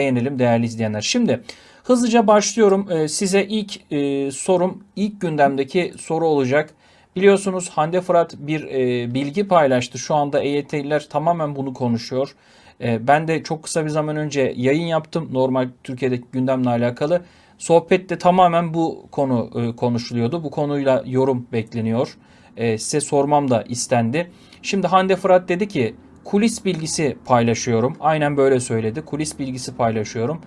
beğenelim değerli izleyenler. Şimdi hızlıca başlıyorum. Ee, size ilk e, sorum ilk gündemdeki soru olacak. Biliyorsunuz Hande Fırat bir e, bilgi paylaştı. Şu anda EYT'liler tamamen bunu konuşuyor. E, ben de çok kısa bir zaman önce yayın yaptım. Normal Türkiye'deki gündemle alakalı. Sohbette tamamen bu konu e, konuşuluyordu. Bu konuyla yorum bekleniyor. E, size sormam da istendi. Şimdi Hande Fırat dedi ki kulis bilgisi paylaşıyorum. Aynen böyle söyledi. Kulis bilgisi paylaşıyorum.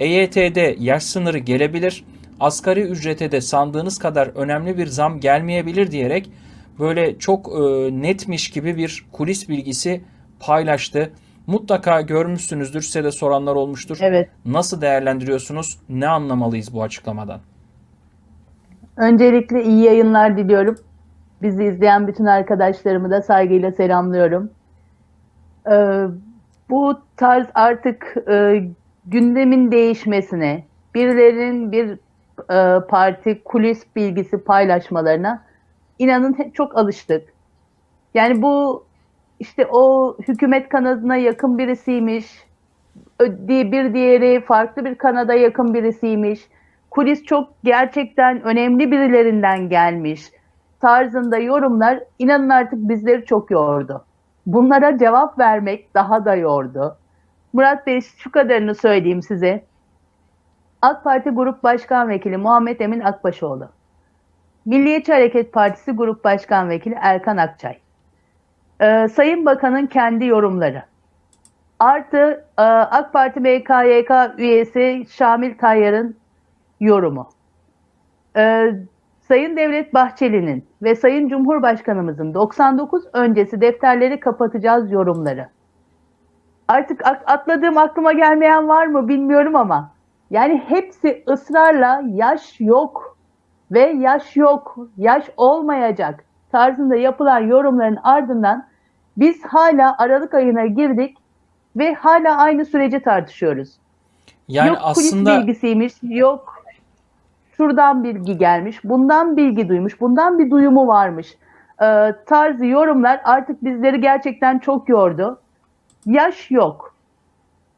EYT'de yaş sınırı gelebilir. Asgari ücrete de sandığınız kadar önemli bir zam gelmeyebilir diyerek böyle çok e, netmiş gibi bir kulis bilgisi paylaştı. Mutlaka görmüşsünüzdür. Size de soranlar olmuştur. Evet. Nasıl değerlendiriyorsunuz? Ne anlamalıyız bu açıklamadan? Öncelikle iyi yayınlar diliyorum. Bizi izleyen bütün arkadaşlarımı da saygıyla selamlıyorum. Ee, bu tarz artık e, gündemin değişmesine, birilerinin bir e, parti kulis bilgisi paylaşmalarına inanın çok alıştık. Yani bu işte o hükümet kanadına yakın birisiymiş, bir diğeri farklı bir kanada yakın birisiymiş. Kulis çok gerçekten önemli birilerinden gelmiş tarzında yorumlar inanın artık bizleri çok yordu. Bunlara cevap vermek daha da yordu. Murat Bey şu kadarını söyleyeyim size. AK Parti Grup Başkan Vekili Muhammed Emin Akbaşoğlu. Milliyetçi Hareket Partisi Grup Başkan Vekili Erkan Akçay. Ee, Sayın Bakan'ın kendi yorumları. Artı e, AK Parti BKYK üyesi Şamil Tayyar'ın yorumu. Ee, Sayın Devlet Bahçeli'nin ve Sayın Cumhurbaşkanımızın 99 öncesi defterleri kapatacağız yorumları. Artık at- atladığım aklıma gelmeyen var mı bilmiyorum ama yani hepsi ısrarla yaş yok ve yaş yok, yaş olmayacak tarzında yapılan yorumların ardından biz hala Aralık ayına girdik ve hala aynı süreci tartışıyoruz. Yani yok aslında kulis bilgisiymiş, yok şuradan bilgi gelmiş, bundan bilgi duymuş, bundan bir duyumu varmış e, tarzı yorumlar artık bizleri gerçekten çok yordu. Yaş yok.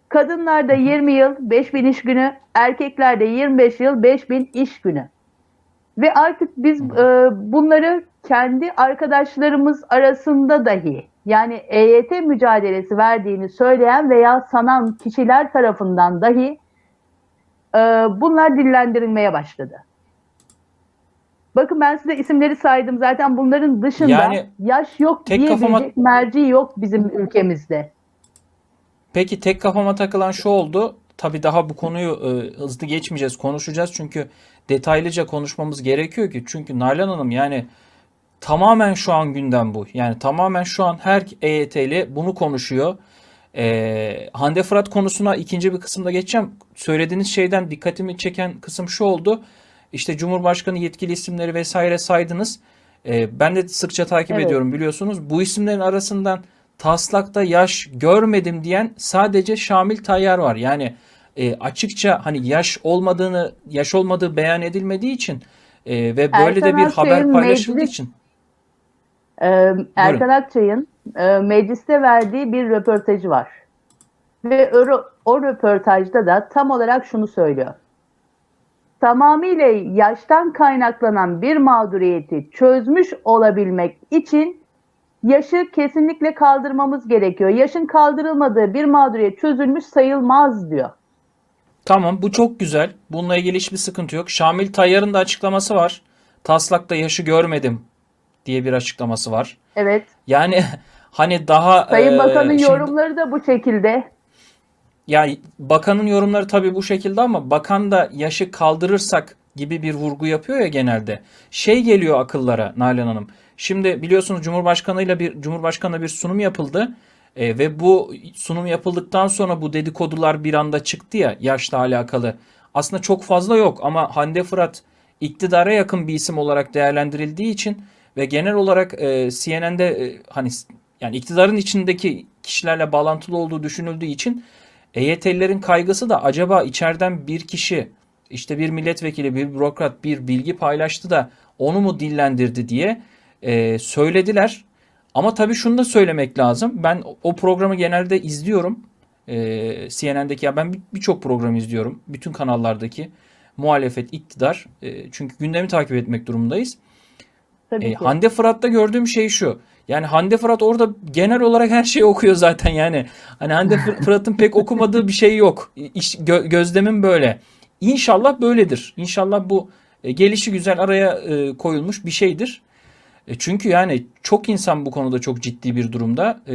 Kadınlarda 20 yıl 5000 iş günü, erkeklerde 25 yıl 5000 iş günü. Ve artık biz e, bunları kendi arkadaşlarımız arasında dahi yani EYT mücadelesi verdiğini söyleyen veya sanan kişiler tarafından dahi e, bunlar dillendirilmeye başladı. Bakın ben size isimleri saydım. Zaten bunların dışında Yani yaş yok tek diyebilecek kafama- merci yok bizim ülkemizde. Peki tek kafama takılan şu oldu. Tabii daha bu konuyu e, hızlı geçmeyeceğiz, konuşacağız çünkü detaylıca konuşmamız gerekiyor ki. Çünkü Nalan Hanım yani tamamen şu an gündem bu. Yani tamamen şu an her EYT'li bunu konuşuyor. E, Hande Fırat konusuna ikinci bir kısımda geçeceğim. Söylediğiniz şeyden dikkatimi çeken kısım şu oldu. İşte Cumhurbaşkanı yetkili isimleri vesaire saydınız. E, ben de sıkça takip Evet. ediyorum biliyorsunuz. Bu isimlerin arasından taslakta yaş görmedim diyen sadece Şamil Tayyar var. Yani e, açıkça hani yaş olmadığını, yaş olmadığı beyan edilmediği için e, ve böyle de Erkan bir haber paylaşıldığı meclis- için. Ee, Erkan Akçay'ın e, mecliste verdiği bir röportajı var. Ve o, o röportajda da tam olarak şunu söylüyor. Tamamıyla yaştan kaynaklanan bir mağduriyeti çözmüş olabilmek için yaşı kesinlikle kaldırmamız gerekiyor. Yaşın kaldırılmadığı bir mağduriyet çözülmüş sayılmaz diyor. Tamam bu çok güzel. Bununla ilgili hiçbir sıkıntı yok. Şamil Tayyar'ın da açıklaması var. Taslakta yaşı görmedim diye bir açıklaması var. Evet. Yani hani daha Sayın e, Bakan'ın şimdi- yorumları da bu şekilde. Yani bakanın yorumları tabii bu şekilde ama bakan da yaşı kaldırırsak gibi bir vurgu yapıyor ya genelde. Şey geliyor akıllara Nalan Hanım. Şimdi biliyorsunuz Cumhurbaşkanıyla bir Cumhurbaşkanına bir sunum yapıldı. E, ve bu sunum yapıldıktan sonra bu dedikodular bir anda çıktı ya yaşla alakalı. Aslında çok fazla yok ama Hande Fırat iktidara yakın bir isim olarak değerlendirildiği için ve genel olarak e, CNN'de e, hani yani iktidarın içindeki kişilerle bağlantılı olduğu düşünüldüğü için EYT'lilerin kaygısı da acaba içeriden bir kişi işte bir milletvekili, bir bürokrat bir bilgi paylaştı da onu mu dillendirdi diye e, söylediler. Ama tabii şunu da söylemek lazım. Ben o programı genelde izliyorum. E, CNN'deki ya ben bir- birçok program izliyorum. Bütün kanallardaki muhalefet, iktidar. E, çünkü gündemi takip etmek durumundayız. Tabii E, ki. Hande Fırat'ta gördüğüm şey şu. Yani Hande Fırat orada genel olarak her şeyi okuyor zaten yani. Hani Hande Fır- Fırat'ın pek okumadığı bir şey yok. İş, gö- gözlemim böyle. İnşallah böyledir. İnşallah bu e, gelişi güzel araya e, koyulmuş bir şeydir. E, çünkü yani çok insan bu konuda çok ciddi bir durumda. E,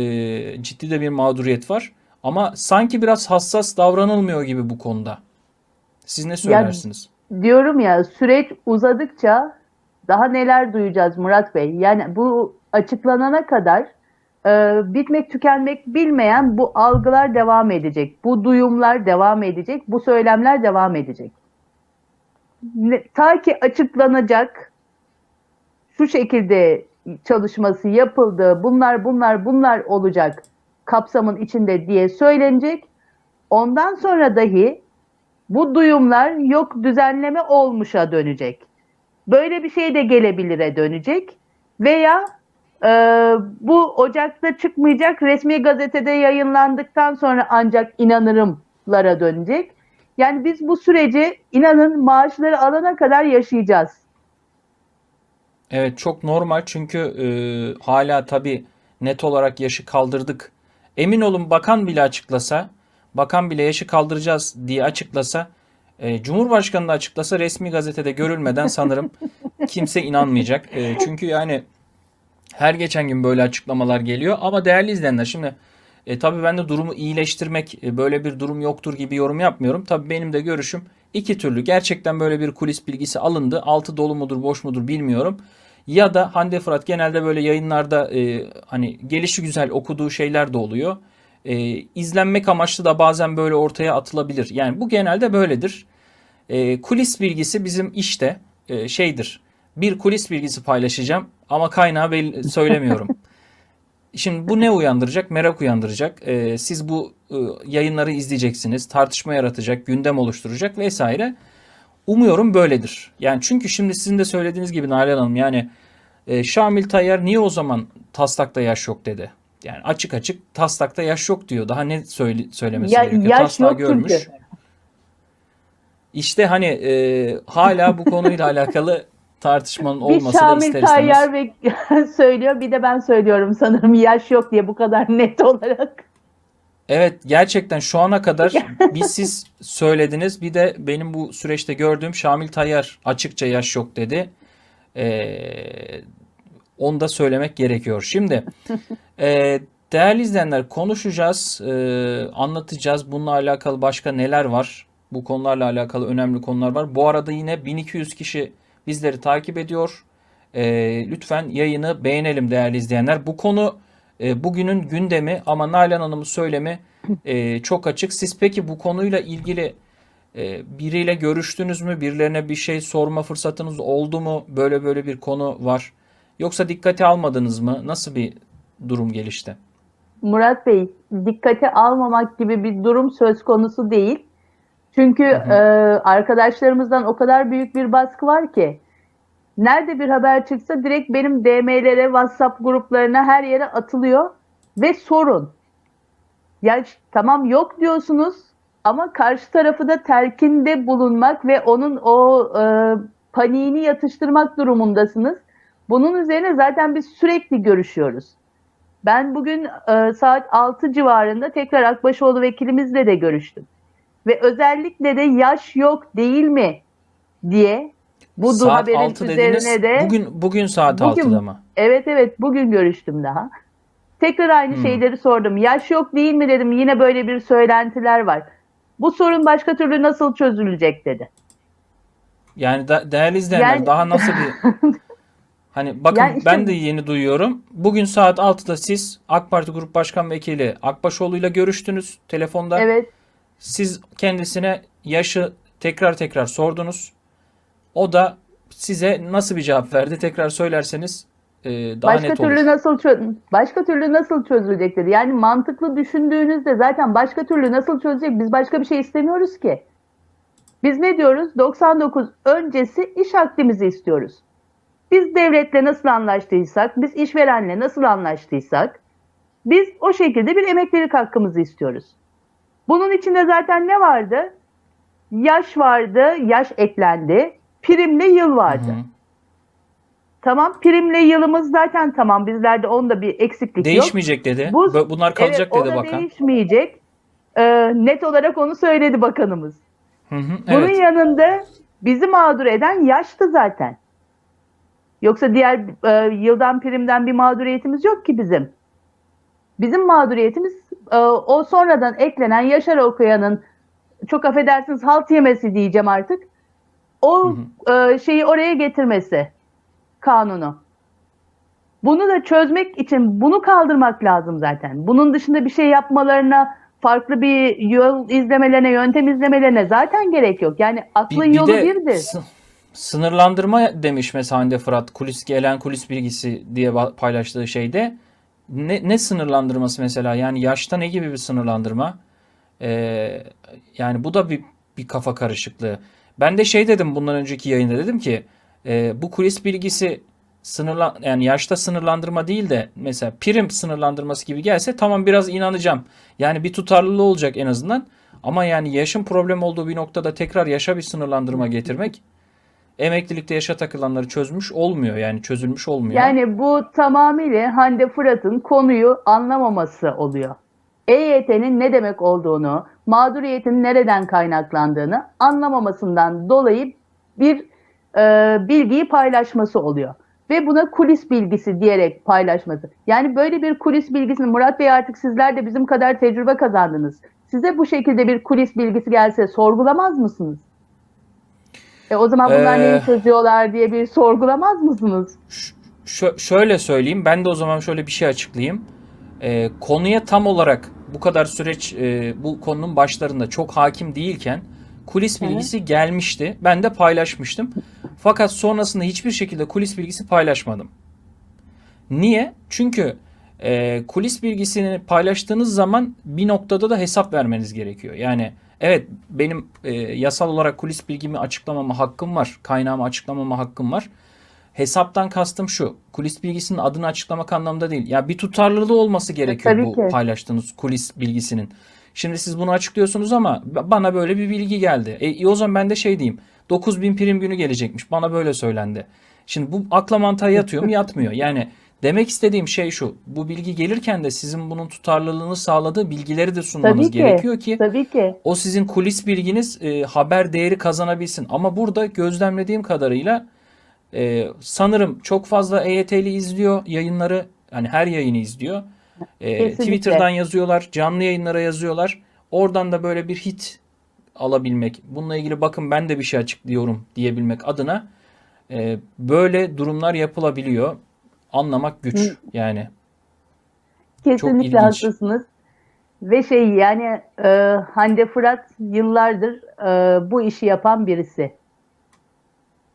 ciddi de bir mağduriyet var. Ama sanki biraz hassas davranılmıyor gibi bu konuda. Siz ne söylersiniz? Diyorum ya süreç uzadıkça daha neler duyacağız Murat Bey. Yani bu açıklanana kadar e, bitmek tükenmek bilmeyen bu algılar devam edecek. Bu duyumlar devam edecek. Bu söylemler devam edecek. Ne- ta ki açıklanacak şu şekilde çalışması yapıldı. Bunlar bunlar bunlar olacak kapsamın içinde diye söylenecek. Ondan sonra dahi bu duyumlar yok düzenleme olmuşa dönecek. Böyle bir şey de gelebilire dönecek. Veya e, bu Ocak'ta çıkmayacak resmi gazetede yayınlandıktan sonra ancak inanırımlara dönecek. Yani biz bu süreci inanın maaşları alana kadar yaşayacağız. Evet çok normal çünkü e, hala tabii net olarak yaşı kaldırdık. Emin olun bakan bile açıklasa, bakan bile yaşı kaldıracağız diye açıklasa, e, Cumhurbaşkanı da açıklasa resmi gazetede görülmeden sanırım kimse inanmayacak. E, çünkü yani her geçen gün böyle açıklamalar geliyor. Ama değerli izleyenler şimdi e, tabii ben de durumu iyileştirmek e, böyle bir durum yoktur gibi yorum yapmıyorum. Tabii benim de görüşüm iki türlü. Gerçekten böyle bir kulis bilgisi alındı. Altı dolu mudur boş mudur bilmiyorum. Ya da Hande Fırat genelde böyle yayınlarda e, hani gelişi güzel okuduğu şeyler de oluyor. E, izlenmek amaçlı da bazen böyle ortaya atılabilir. Yani bu genelde böyledir. E, kulis bilgisi bizim işte e, şeydir. Bir kulis bilgisi paylaşacağım ama kaynağı belli, söylemiyorum. Şimdi bu ne uyandıracak? Merak uyandıracak. Ee, siz bu e, yayınları izleyeceksiniz. Tartışma yaratacak, gündem oluşturacak vesaire. Umuyorum böyledir. Yani çünkü şimdi sizin de söylediğiniz gibi Nalan Hanım yani e, Şamil Tayyar niye o zaman taslakta yaş yok dedi. Yani açık açık taslakta yaş yok diyor. Daha ne söyle, söylemesi Ya, gerekiyor? yaş Taslağı yok görmüş. çünkü. İşte hani e, hala bu konuyla alakalı tartışmanın Bir olması da Şamil ister istemez. Tayyar ve söylüyor bir de ben söylüyorum sanırım yaş yok diye bu kadar net olarak. Evet gerçekten şu ana kadar bir siz söylediniz bir de benim bu süreçte gördüğüm Şamil Tayyar açıkça yaş yok dedi. Ee, onu da söylemek gerekiyor. Şimdi e, değerli izleyenler konuşacağız, e, anlatacağız. Bununla alakalı başka neler var? Bu konularla alakalı önemli konular var. Bu arada yine 1200 kişi bizleri takip ediyor. E, lütfen yayını beğenelim değerli izleyenler. Bu konu e, bugünün gündemi ama Nalan Hanım'ın söylemi e, çok açık. Siz peki bu konuyla ilgili e, biriyle görüştünüz mü? Birilerine bir şey sorma fırsatınız oldu mu? Böyle böyle bir konu var. Yoksa dikkate almadınız mı? Nasıl bir durum gelişti? Murat Bey, dikkate almamak gibi bir durum söz konusu değil. Çünkü hı. e, arkadaşlarımızdan o kadar büyük bir baskı var ki. Nerede bir haber çıksa direkt benim DM'lere, WhatsApp gruplarına her yere atılıyor ve sorun. Ya tamam yok diyorsunuz ama karşı tarafı da telkinde bulunmak ve onun o e, paniğini yatıştırmak durumundasınız. Bunun üzerine zaten biz sürekli görüşüyoruz. Ben bugün e, saat 6 civarında tekrar Akbaşoğlu vekilimizle de görüştüm. Ve özellikle de yaş yok değil mi diye bu Saat haberin 6 dediniz. üzerine de Bugün bugün saat Bugün- 6'da mı? evet evet bugün görüştüm daha. Tekrar aynı Hmm. şeyleri sordum. Yaş yok değil mi dedim. Yine böyle bir söylentiler var. Bu sorun başka türlü nasıl çözülecek dedi. Yani da, değerli izleyenler Yani- daha nasıl bir Hani bakın Yani işte- ben de yeni duyuyorum. Bugün saat 6'da siz AK Parti Grup Başkan Vekili Akbaşoğlu'yla görüştünüz telefonda. Evet. Siz kendisine yaşı tekrar tekrar sordunuz. O da size nasıl bir cevap verdi? Tekrar söylerseniz e, daha başka net türlü olur. nasıl çö- başka türlü nasıl çözülecek dedi. Yani mantıklı düşündüğünüzde zaten başka türlü nasıl çözecek? Biz başka bir şey istemiyoruz ki. Biz ne diyoruz? 99 öncesi iş akdimizi istiyoruz. Biz devletle nasıl anlaştıysak, biz işverenle nasıl anlaştıysak, biz o şekilde bir emeklilik hakkımızı istiyoruz. Bunun içinde zaten ne vardı? Yaş vardı, yaş eklendi. Primle yıl vardı. Hı hı. Tamam, primle yılımız zaten tamam. Bizlerde onda bir eksiklik yok. Değişmeyecek dedi. Bu- Bunlar kalacak evet, dedi bakan. değişmeyecek. Ee, net olarak onu söyledi bakanımız. Hı hı, Bunun Evet. yanında bizi mağdur eden yaştı zaten. Yoksa diğer e, yıldan primden bir mağduriyetimiz yok ki bizim. Bizim mağduriyetimiz e, o sonradan eklenen Yaşar okuyanın çok affedersiniz halt yemesi diyeceğim artık. O e, şeyi oraya getirmesi kanunu. Bunu da çözmek için bunu kaldırmak lazım zaten. Bunun dışında bir şey yapmalarına, farklı bir yol izlemelerine, yöntem izlemelerine zaten gerek yok. Yani aklın Bir, bir yolu de birdir. Sı- sınırlandırma demiş mesela Hande Fırat kulis gelen kulis bilgisi diye paylaştığı şeyde. Ne, ne sınırlandırması mesela? Yani yaşta ne gibi bir sınırlandırma? Ee, yani bu da bir, bir kafa karışıklığı. Ben de şey dedim bundan önceki yayında dedim ki e, bu kulis bilgisi sınırlan yani yaşta sınırlandırma değil de mesela prim sınırlandırması gibi gelse tamam biraz inanacağım. Yani bir tutarlılığı olacak en azından. Ama yani yaşın problem olduğu bir noktada tekrar yaşa bir sınırlandırma getirmek emeklilikte yaşa takılanları çözmüş olmuyor. Yani çözülmüş olmuyor. Yani bu tamamıyla Hande Fırat'ın konuyu anlamaması oluyor. EYT'nin ne demek olduğunu, mağduriyetin nereden kaynaklandığını anlamamasından dolayı bir e, bilgiyi paylaşması oluyor. Ve buna kulis bilgisi diyerek paylaşması. Yani böyle bir kulis bilgisini Murat Bey artık sizler de bizim kadar tecrübe kazandınız. Size bu şekilde bir kulis bilgisi gelse sorgulamaz mısınız? E o zaman bunlar Ee, neyi çözüyorlar diye bir sorgulamaz mısınız? Şö- şöyle söyleyeyim. Ben de o zaman şöyle bir şey açıklayayım. Ee, konuya tam olarak bu kadar süreç e, bu konunun başlarında çok hakim değilken kulis bilgisi gelmişti. Ben de paylaşmıştım. Fakat sonrasında hiçbir şekilde kulis bilgisi paylaşmadım. Niye? Çünkü e, kulis bilgisini paylaştığınız zaman bir noktada da hesap vermeniz gerekiyor. Yani evet benim e, yasal olarak kulis bilgimi açıklamama hakkım var. Kaynağımı açıklamama hakkım var. Hesaptan kastım şu. Kulis bilgisinin adını açıklamak anlamda değil. Ya bir tutarlılığı olması gerekiyor tabii bu ki. paylaştığınız kulis bilgisinin. Şimdi siz bunu açıklıyorsunuz ama bana böyle bir bilgi geldi. E, e, o zaman ben de şey diyeyim. 9000 prim günü gelecekmiş. Bana böyle söylendi. Şimdi bu akla mantığa yatıyor mu? Yatmıyor. Yani demek istediğim şey şu. Bu bilgi gelirken de sizin bunun tutarlılığını sağladığı bilgileri de sunmanız Tabii ki. gerekiyor ki Tabii ki. o sizin kulis bilginiz e, haber değeri kazanabilsin. Ama burada gözlemlediğim kadarıyla e, sanırım çok fazla EYT'li izliyor yayınları. Yani her yayını izliyor. E, Kesinlikle. Twitter'dan yazıyorlar, canlı yayınlara yazıyorlar. Oradan da böyle bir hit alabilmek, bununla ilgili bakın ben de bir şey açıklıyorum diyebilmek adına e, böyle durumlar yapılabiliyor. Anlamak güç yani. Kesinlikle ilginç. haklısınız. Ve şey yani e, Hande Fırat yıllardır e, bu işi yapan birisi.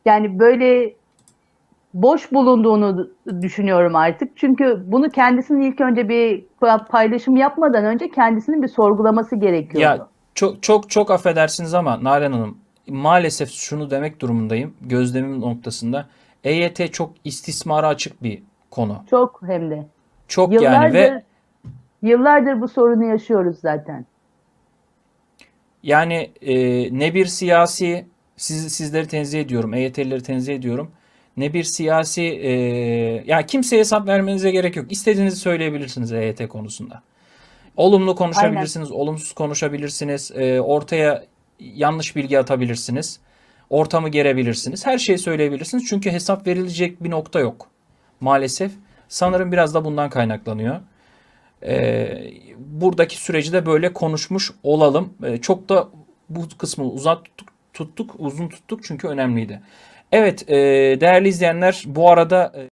Yani böyle boş bulunduğunu düşünüyorum artık. Çünkü bunu kendisinin ilk önce bir paylaşım yapmadan önce kendisinin bir sorgulaması gerekiyordu. Ya çok çok çok affedersiniz ama Nalan Hanım maalesef şunu demek durumundayım gözlemim noktasında. EYT çok istismara açık bir konu. Çok hem de. Çok Yıllardır yani ve yıllardır bu sorunu yaşıyoruz zaten. yani e, ne bir siyasi siz, sizleri tenzih ediyorum, EYT'lileri tenzih ediyorum. Ne bir siyasi e, ya kimseye hesap vermenize gerek yok. İstediğinizi söyleyebilirsiniz EYT konusunda. Olumlu konuşabilirsiniz, olumsuz konuşabilirsiniz. e, ortaya yanlış bilgi atabilirsiniz. Ortamı gerebilirsiniz. Her şeyi söyleyebilirsiniz. Çünkü hesap verilecek bir nokta yok. Maalesef. Sanırım biraz da bundan kaynaklanıyor. Ee, buradaki süreci de böyle konuşmuş olalım. Ee, çok da bu kısmı uzat tuttuk, tuttuk, uzun tuttuk çünkü önemliydi. Evet, e, değerli izleyenler bu arada e,